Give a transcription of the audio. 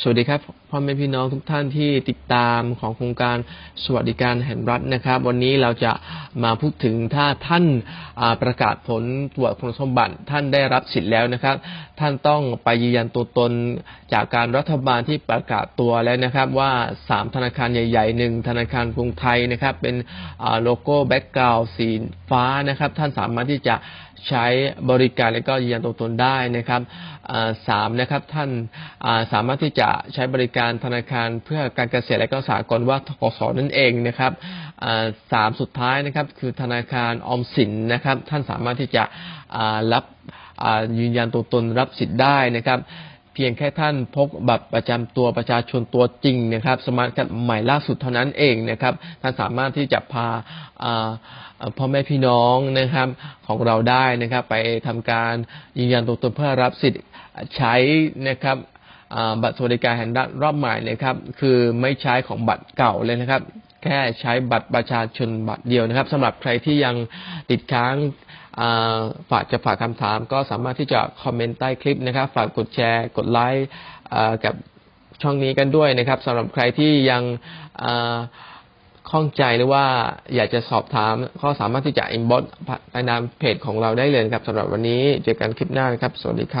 สวัสดีครับพ่อแม่พี่น้องทุกท่านที่ติดตามของโครงการสวัสดิการแห่งรัฐนะครับ วันนี้เราจะ มาพูดถึงถ้าท่านประกาศผลตรวจคุณสมบัติท่านได้รับสิทธิ์แล้วนะครับ ท่านต้องไปยืนยันตัวตนจากการรัฐบาลที่ประกาศตัวแล้วนะครับ ว่า 3 ธนาคารใหญ่ๆหนึ่งธนาคารกรุงไทยนะครับ เป็นโลโก้แบ็กกราวด์สีฟ้านะครับ ท่านสามารถที่จะใช้บริการและก็ยืนยันตัวตนได้นะครับสามนะครับท่านาสามารถที่จะใช้บริการธนาคารเพื่อการเกษตรและก็สหกรณ์ว่าทกสนั่นเองนะครับ สามสุดท้ายนะครับ คือธนาคารออมสินนะครับ ท่านสามารถที่จะรับยืนยันตัวตนรับสิทธิ์ได้นะครับ เพียงแค่ท่านพกบัตรประจำตัวประชาชนตัวจริงนะครับ สมาร์ทการ์ดใหม่ล่าสุดเท่านั้นเองนะครับ ท่านสามารถที่จะพาพ่อแม่พี่น้องนะครับของเราได้นะครับ ไปทำการยืนยันตัวตนเพื่อรับสิทธิ์ใช้นะครับบัตรสวัสดิการแห่งรัฐรอบใหม่นะครับ คือไม่ใช้ของบัตรเก่าเลยนะครับ แค่ใช้บัตรประชาชนบัตรเดียวนะครับสำหรับใครที่ยังติดค้างฝากจะฝากคำถามก็สามารถที่จะคอมเมนต์ใต้คลิปนะครับ ฝากกดแชร์ กดไลค์กับช่องนี้กันด้วยนะครับสำหรับใครที่ยังข้องใจหรือว่าอยากจะสอบถาม ก็สามารถที่จะอินบ็อกซ์ในนามเพจของเราได้เลยครับสำหรับวันนี้เจอกันคลิปหน้านะครับ สวัสดีครับ